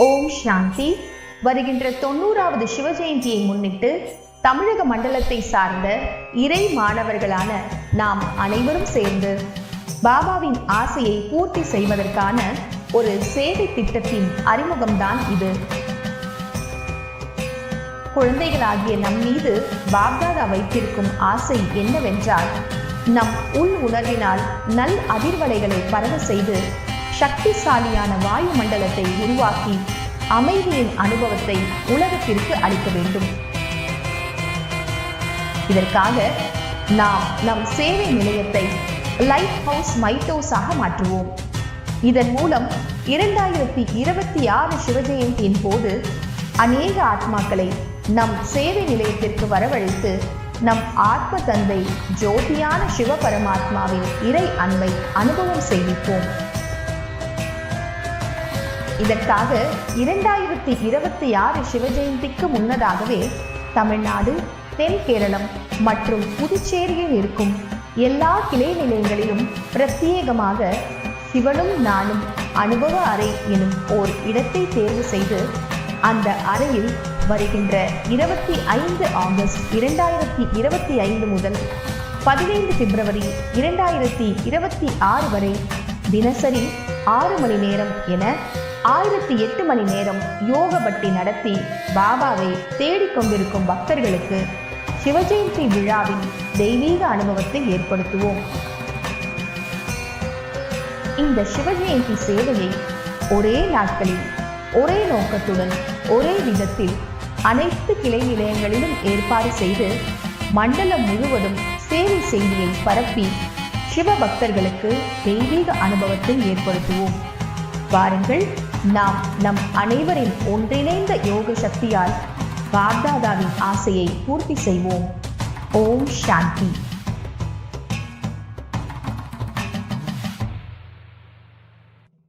ஓம் சாந்தி. வருகின்ற தொண்ணூறாவது சிவஜெயந்தியை முன்னிட்டு தமிழக மண்டலத்தை சார்ந்த இறை மாணவர்களான நாம் அனைவரும் சேர்ந்து பாபாவின் ஆசையை பூர்த்தி செய்வதற்கான ஒரு சேவை திட்டத்தின் அறிமுகம்தான் இது. குழந்தைகளாகிய நம் மீது பாப்தாதா வைத்திருக்கும் ஆசை என்னவென்றால் நம் உள் உணர்வினால் நல் அதிர்வலைகளை பரவ செய்து சக்திசாலியான வாயு மண்டலத்தை உருவாக்கி அமைதியின் அனுபவத்தை உலகத்திற்கு அளிக்க வேண்டும். இதற்காக நாம் நம் சேவை நிலையத்தை லைட் ஹவுஸ் மைட்டோஸாக மாற்றுவோம். இதன் மூலம் இரண்டாயிரத்தி இருபத்தி ஆறு சிவஜெயந்தியின் போது அநேக ஆத்மாக்களை நம் சேவை நிலையத்திற்கு வரவழைத்து நம் ஆத்ம தந்தை ஜோதியான சிவ பரமாத்மாவின் இறை அன்பை அனுபவம் செய்விப்போம். இதற்காக இரண்டாயிரத்தி இருபத்தி ஆறு சிவஜெயந்திக்கு முன்னதாகவே தமிழ்நாடு தென் கேரளம் மற்றும் புதுச்சேரியில் இருக்கும் எல்லா கிளை நிலையங்களிலும் பிரத்யேகமாக சிவனும் நானும் அனுபவ அறை எனும் ஓர் இடத்தை தேர்வு செய்து அந்த அறையில் வருகின்ற இருபத்தி ஐந்து ஆகஸ்ட் இரண்டாயிரத்தி இருபத்தி ஐந்து முதல் பதினைந்து பிப்ரவரி இரண்டாயிரத்தி இருபத்தி ஆறு வரை தினசரி ஆறு மணி நேரம் என ஆயிரத்தி எட்டு மணி நேரம் யோக பட்டி நடத்தி பாபாவை தேடிக்கொண்டிருக்கும் பக்தர்களுக்கு சிவஜெயந்தி விழாவின் தெய்வீக அனுபவத்தை ஏற்படுத்துவோம். இந்த சிவஜெயந்தி சேவையை ஒரே நாட்களில் ஒரே நோக்கத்துடன் ஒரே விதத்தில் அனைத்து கிளை நிலையங்களிலும் ஏற்பாடு செய்து மண்டலம் முழுவதும் சேவை செய்தியை பரப்பி சிவ பக்தர்களுக்கு தெய்வீக அனுபவத்தை ஏற்படுத்துவோம். வாருங்கள் நாம் நம் அனைவரின் ஒன்றிணைந்த யோக சக்தியால் பாப்தாதாவின் ஆசையை பூர்த்தி செய்வோம். ஓம் சாந்தி.